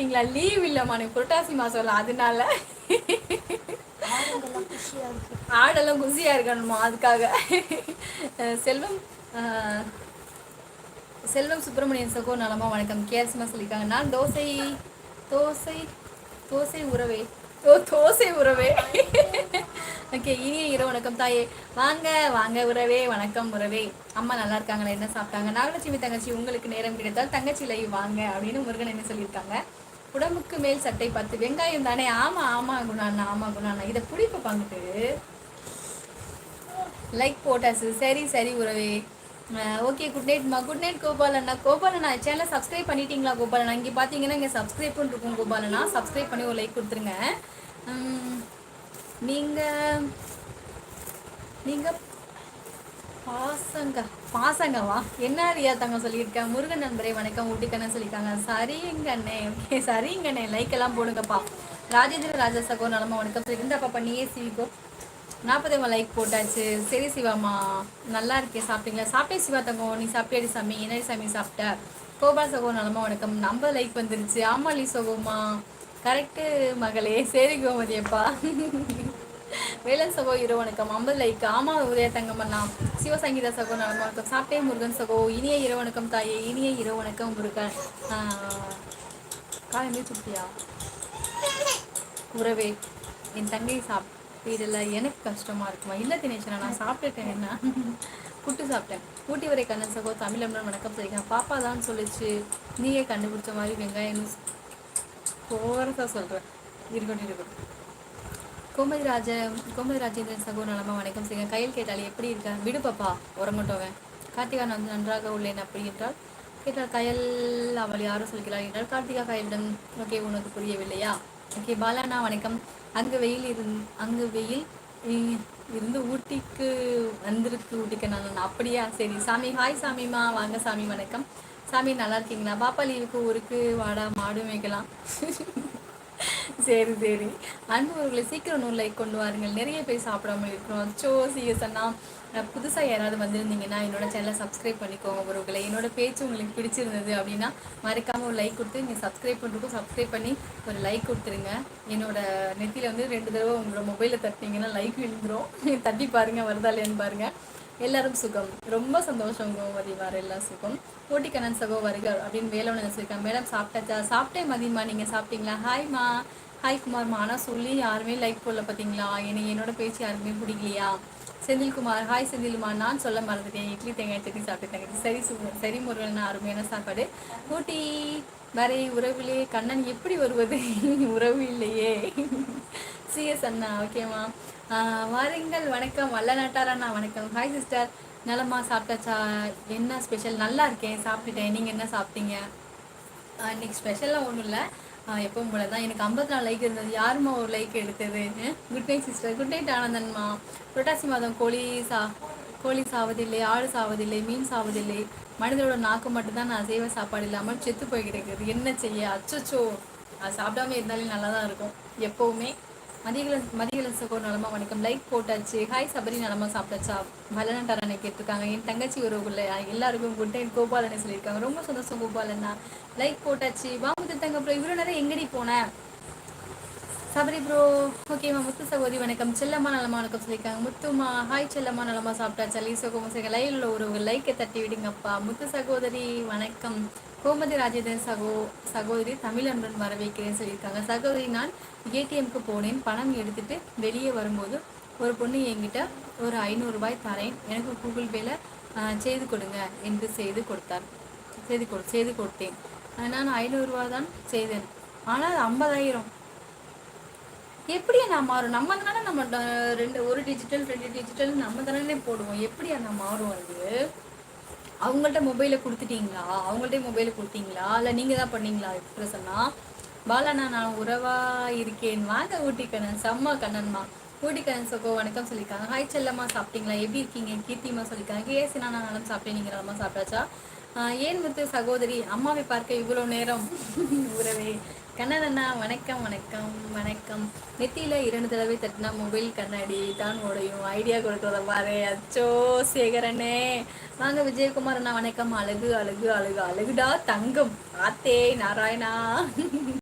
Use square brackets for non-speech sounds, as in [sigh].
வந்துட்டீங்களா லீவ் இல்லைம்மா எனக்கு புரட்டாசி மாதம் அதனால. ஆடெல்லாம் குசியாக இருக்கணுமா அதுக்காக. செல்வம் செல்வம் சுப்பிரமணியன் சகோ நலமா வணக்கம். கேர்ஸ்மா சொல்லியிருக்காங்க நான் தோசை தோசை தோசை உறவே. ஓ தோசை உறவே. ஓகே இனிய இரவு வணக்கம் தாயே. வாங்க வாங்க உறவே. வணக்கம் உறவே. அம்மா நல்லா இருக்காங்களா? என்ன சாப்பிட்டாங்க? நாகலட்சுமி தங்கச்சி உங்களுக்கு நேரம் கிடைத்தால் தங்கச்சி லைவ் வாங்க அப்படின்னு முருகன் என்ன சொல்லியிருக்காங்க? உடம்புக்கு மேல் சட்டை பத்து. வெங்காயம் தானே? ஆமா ஆமா குணாண்ணா ஆமா குணாண்ணா. இதை பிடிப்பு பங்கிட்டு லைக் போட்டாசு சரி சரி உறவே. ஓகே குட் நைட்மா குட் நைட் கோபாலண்ணா. கோபாலண்ணா சேனல் சப்ஸ்கிரைப் பண்ணிட்டீங்களா கோபாலண்ணா? இங்கே பார்த்தீங்கன்னா இங்கே சப்ஸ்கிரைப்னு இருக்கும் கோபாலண்ணா. சப்ஸ்கிரைப் பண்ணி ஒரு லைக் கொடுத்துருங்க. நீங்கள் நீங்கள் பாசங்க பாசங்கவா என்ன ரியா தங்க சொல்லியிருக்கேன் முருகன் நண்பரே வணக்கம். ஊட்டிக்கண்ணே சொல்லியிருக்காங்க. சரிங்கண்ணே ஓகே சரிங்கண்ணே. லைக் எல்லாம் போடுங்கப்பா. ராஜேந்திர ராஜா சகோ நலமா வணக்கம் இருந்தாப்பா இந்த பாப்பா நீயே சிவிக்கோ நாற்பது லைக் போட்டாச்சு. சரி சிவாமா நல்லா இருக்கே சாப்பிட்டீங்களா? சாப்பிட்டே சிவா தங்கம் நீ சாப்பிட்டே சாமி? என்னடி சாமி சாப்பிட்ட? கோபால் சகோ நலமா வணக்கம். நம்ம லைக் வந்துருச்சு. ஆமா லி சகோமா கரெக்டு மகளே. சரி கோமதியப்பா [laughs] வேலன் சகோ இரவு வணக்கம். ஐம்பது லைக் ஆமா உதய தங்கமண்ணா சிவசங்கீத சகோ நலம் வணக்கம் சாப்பிட்டே முருகன் சகோ இனிய இரவணக்கம் தாயே இனிய இரவணக்கம் முருகன். காலையிலே சுட்டியா உறவே என் தங்கை சாப்பிடல எனக்கு கஷ்டமா இருக்குமா? இல்லை தினேஷனா நான் சாப்பிட்டுட்டேன் என்ன? புட்டு சாப்பிட்டேன். ஊட்டி வரை கண்ணன் சகோ தமிழம்னு வணக்கம் சொல்லிக்கிறேன் பாப்பா தான் சொல்லிச்சு நீயே கண்டுபிடிச்ச மாதிரி வெங்காயம் கோரஸாக சொல்கிறேன் இருக்கட்டும் இருக்கட்டும். கோமதி ராஜ கோமதி ராஜேந்திரன் சகோ நலமா வணக்கம் செய்ய கையில் கேட்டால் எப்படி இருக்க? விடு பாப்பா உறங்கட்டோவன். கார்த்திகா நான் நன்றாக உள்ளேன் அப்படி என்றால் கேட்டால் கயல் அவள் யாரும் சொல்கிறாள் என்றால் கார்த்திகா கயலிடம் ஓகே உனக்கு புரியவில்லையா? ஓகே பாலானா வணக்கம். அங்கு வெயில் இருந் அங்கு வெயில் இருந்து ஊட்டிக்கு வந்திருக்கு ஊட்டிக்கு நான் அப்படியா? சரி சாமி ஹாய் சாமிமா வாங்க சாமி வணக்கம். சாமி நல்லா இருக்கீங்களா? பாப்பா லீவுக்கு ஊருக்கு வாடா மாடு மேய்க்கலாம். சரி சரி. அன்பவர்களை சீக்கிரம் நூல் லைக் கொண்டு வாருங்கள். நிறைய பேர் சாப்பிடாம இருக்கிறோம். அச்சோ சிஎஸ் அண்ணா புதுசாக யாராவது வந்திருந்தீங்கன்னா என்னோட சேனலை சப்ஸ்கிரைப் பண்ணிக்கோங்க உறவுகளை என்னோட பேச்சு உங்களுக்கு பிடிச்சிருந்தது அப்படின்னா மறக்காமல் ஒரு லைக் கொடுத்து நீங்கள் சப்ஸ்கிரைப் பண்ணுறதுக்கும் சப்ஸ்கிரைப் பண்ணி ஒரு லைக் கொடுத்துருங்க. என்னோட நெத்தியில் வந்து ரெண்டு தடவை உங்களோட மொபைலில் தட்டினீங்கன்னா லைக் விழுந்துடும் [laughs] தட்டி பாருங்கள் வருதா இல்லையான்னு பாருங்கள் எல்லாரும் சுகம். ரொம்ப சந்தோஷம் கோமதி வர எல்லாம் சுகம். கண்ணன் சகோ வருக அப்படின்னு வேலை சொல்லியிருக்காங்க மேடம் சாப்பிட்டாச்சா? சாப்பிட்டேன் மதியமா நீங்கள் சாப்பிட்டீங்களா? ஹாய்மா ஹாய் குமார்மா ஆனால் சொல்லி யாருமே லைக் போடல பார்த்தீங்களா எனக்கு என்னோட பேச்சு யாருமே பிடிக்கலையா? செந்தில்குமார். ஹாய் செந்தில்மா நான் சொல்ல மறந்துட்டேன். இட்லி தேங்காய் சட்னி சாப்பிட்டுட்டேங்க சரி சு சரி முருகன் அருமையான சாப்பாடு. ஊட்டி வரை உறவிலே கண்ணன் எப்படி வருவது? [laughs] உறவு இல்லையே. [laughs] சிஎஸ் அண்ணா ஓகேம்மா வாருங்கள். வணக்கம். வல்ல நாட்டார் அண்ணா வணக்கம். ஹாய் சிஸ்டர் நலமா சாப்பிட்டாச்சா? என்ன ஸ்பெஷல் நல்லா இருக்கேன். சாப்பிட்டுட்டேன். நீங்கள் என்ன சாப்பிட்டீங்க? இன்னைக்கு ஸ்பெஷலாக ஒன்றும் இல்லை. எப்பவும் போல தான் எனக்கு ஐம்பத்தி நாலு லைக் இருந்தது. யாருமா ஒரு லைக் எடுத்தது? Good night sister good night ஆனந்தன்மா. புரட்டாசி மாதம் கோழி சா கோழி சாவதில்லை ஆடு சாவதில்லை மீன் சாவதில்லை. மனிதரோட நாக்கு மட்டும்தான் நான் அசைவ சாப்பாடு இல்லாமல் செத்து போய் கிடக்குது. என்ன செய்ய? அச்சோ அது சாப்பிடாம இருந்தாலே நல்லா தான் இருக்கும். எப்போவுமே மதியகல மதியகல சகோ நலமா வணக்கம். லைக் போட்டாச்சு. ஹாய் சபரி நலமா சாப்பிட்டாச்சா? பலனட்டாரனை கேட்டிருக்காங்க. என் தங்கச்சி உறவுக்குள்ள எல்லாருக்கும் குட் நைட் கோபாலனை சொல்லியிருக்காங்க. ரொம்ப சந்தோஷம் கோபாலண்ணா லைக் போட்டாச்சு. வாமுத்து தங்க அப்புறம் இவ்வளோ நிறைய போனேன். சபரி ப்ரோ ஓகேம்மா முத்து சகோதரி வணக்கம். செல்லம்மா நலமா வணக்கம் சொல்லியிருக்காங்க. முத்துமா ஹாய் செல்லம்மா நலமா சாப்பிட்டாச்சா. லீசோ கோமசேக லைவ்ல ஒரு லைக்கை தட்டி விடுங்கப்பா. முத்து சகோதரி வணக்கம். கோமதி ராஜேந்திரன் சகோ சகோதரி தமிழன்பன் வர வைக்கிறேன்னு சொல்லியிருக்காங்க. சகோதரி நான் ஏடிஎம்க்கு போனேன். பணம் எடுத்துட்டு வெளியே வரும்போது ஒரு பொண்ணு என்கிட்ட ஒரு ஐநூறுரூபாய் தரேன். எனக்கு கூகுள் பேல செய்து கொடுங்க என்று செய்து கொடுத்தார். செய்து கொடு செய்து கொடுத்தேன். நான் ஐநூறுரூவா தான் செய்தேன். ஆனால் ஐம்பதாயிரம். எப்படி நான் மாறும்? நம்ம தானே நம்ம ரெண்டு ஒரு டிஜிட்டல் ரெண்டு டிஜிட்டல் நம்ம தானே போடுவோம். எப்படி நான் மாறும் அது? அவங்கள்ட்ட மொபைலை கொடுத்துட்டீங்களா? அவங்கள்ட்ட மொபைலை கொடுத்தீங்களா? இல்லை நீங்கள் தான் பண்ணீங்களா? எக்ஸ்பிரஷன்னா பாலாண்ணா நான் உறவா இருக்கேன். வாங்க ஊட்டி கண்ணன் செம்ம கண்ணன்மா. ஊட்டிக்கண்ணன் சகோ வணக்கம் சொல்லியிருக்காங்க. ஹாய் செல்லம்மா சாப்பிட்டீங்களா? எப்படி இருக்கீங்க? கீர்த்திமா சொல்லியிருக்காங்க. கேஎஸ் நான் நல்லா சாப்பிட்டேன். நீங்கள் நல்லா சாப்பிட்டாச்சா? ஏன் முத்து சகோதரி அம்மாவை பார்க்க இவ்வளோ நேரம்? [laughs] உறவே. கண்ணதண்ணா வணக்கம் வணக்கம் வணக்கம். நெத்தியில் இரண்டு தடவை தட்டினா மொபைல் கண்ணாடி தான் உடையும். ஐடியா கொடுக்குறத பாரு. அச்சோ சேகரனே. வாங்க விஜயகுமார் அண்ணா வணக்கம். அழகு அழகு அழகு அழகுடா தங்கம். ஆத்தே நாராயணா.